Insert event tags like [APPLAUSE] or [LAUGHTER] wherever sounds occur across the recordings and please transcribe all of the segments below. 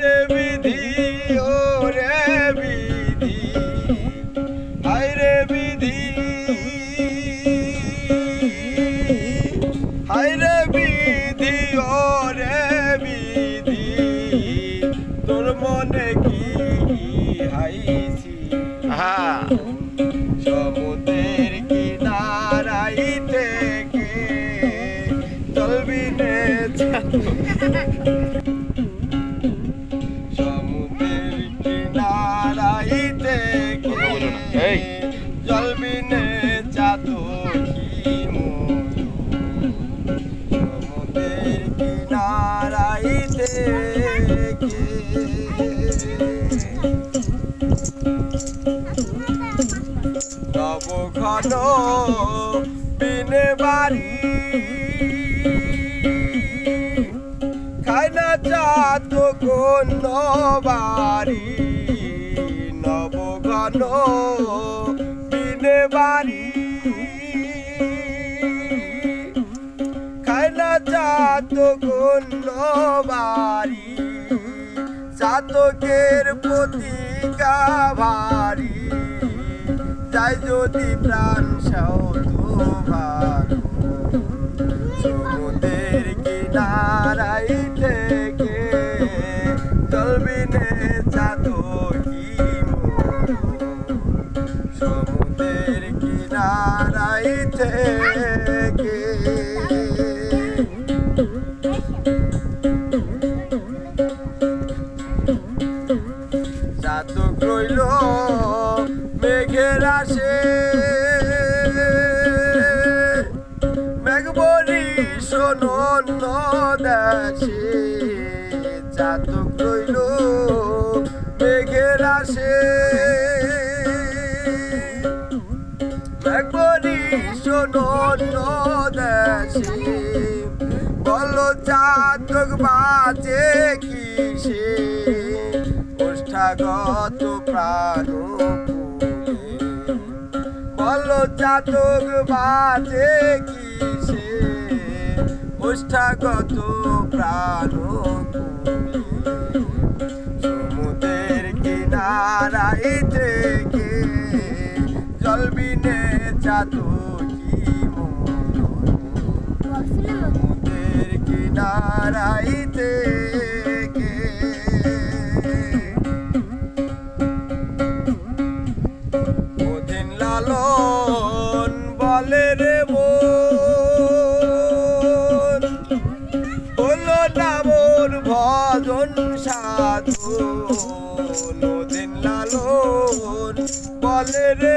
হাইরে বিধি ও রে বিধি হাইরে বিধি হাইরে বিধি ও রে বিধি তোর মনে কি হাইছি? হ্যাঁ সমুদ্রের কিনারাই থেকে চলবি নে [LAUGHS] এই। চলবি নে চাতো কি মধু সমুদ্রের কিনারাই থেকে নব ঘন বিনে বাড়ি। খায় না চাত কোন বাড়ি ঘন বিনে বাড়ি। না চাত কোন বাড়ি চাতকের প্রতিকা ভারী। তাই যদি প্রাণ সাউথ ভালো সমুদ্রের কিনারাই থেকে চলবি নে থেকে চাতক রইল মেঘের আসে মেঘবরি সোনন দেশে চাতক রইল মেঘের আসে মেঘবরি সোনন দেশে বল চাতক বাজে কিসে? ওষ্ঠাগত প্রাণ বল চাতক বাজে কিসে? ওষ্ঠাগত প্রাণ সমুদ্রের কিনারাই চাতকি সমুদ্রের কিনারাই থেকে লালন বলে রে হলো না মোর ভজন সাধু। নদিন লালন বলে রে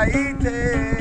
Haiti.